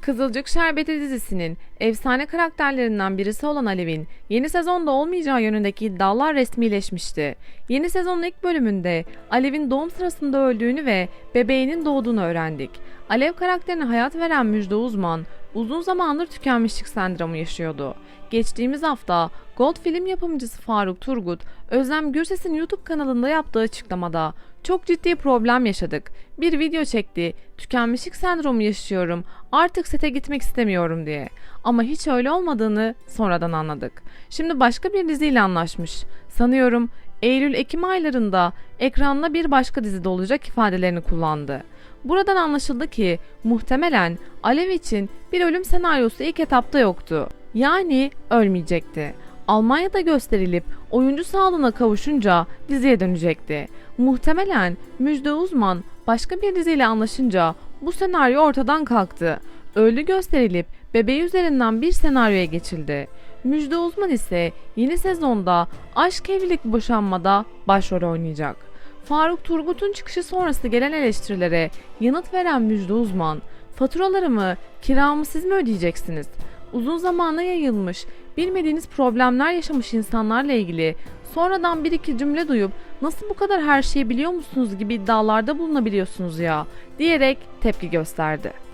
Kızılcık Şerbeti dizisinin efsane karakterlerinden birisi olan Alev'in yeni sezonda olmayacağı yönündeki iddialar resmileşmişti. Yeni sezonun ilk bölümünde Alev'in doğum sırasında öldüğünü ve bebeğinin doğduğunu öğrendik. Alev karakterine hayat veren Müjde Uzman uzun zamandır tükenmişlik sendromu yaşıyordu. Geçtiğimiz hafta Gold film yapımcısı Faruk Turgut, Özlem Gürses'in YouTube kanalında yaptığı açıklamada çok ciddi problem yaşadık. Bir video çekti. Tükenmişlik sendromu yaşıyorum. Artık sete gitmek istemiyorum diye. Ama hiç öyle olmadığını sonradan anladık. Şimdi başka bir diziyle anlaşmış. Sanıyorum Eylül-Ekim aylarında ekranla bir başka dizide olacak ifadelerini kullandı. Buradan anlaşıldı ki muhtemelen Alev için bir ölüm senaryosu ilk etapta yoktu. Yani ölmeyecekti. Almanya'da gösterilip oyuncu sağlığına kavuşunca diziye dönecekti. Muhtemelen Müjde Uzman başka bir diziyle anlaşınca bu senaryo ortadan kalktı. Öldü gösterilip bebeği üzerinden bir senaryoya geçildi. Müjde Uzman ise yeni sezonda aşk evlilik boşanmada başrol oynayacak. Faruk Turgut'un çıkışı sonrası gelen eleştirilere yanıt veren Müjde Uzman, faturalarımı, kiramı siz mi ödeyeceksiniz? Uzun zamana yayılmış, bilmediğiniz problemler yaşamış insanlarla ilgili sonradan bir iki cümle duyup nasıl bu kadar her şeyi biliyor musunuz gibi iddialarda bulunabiliyorsunuz ya diyerek tepki gösterdi.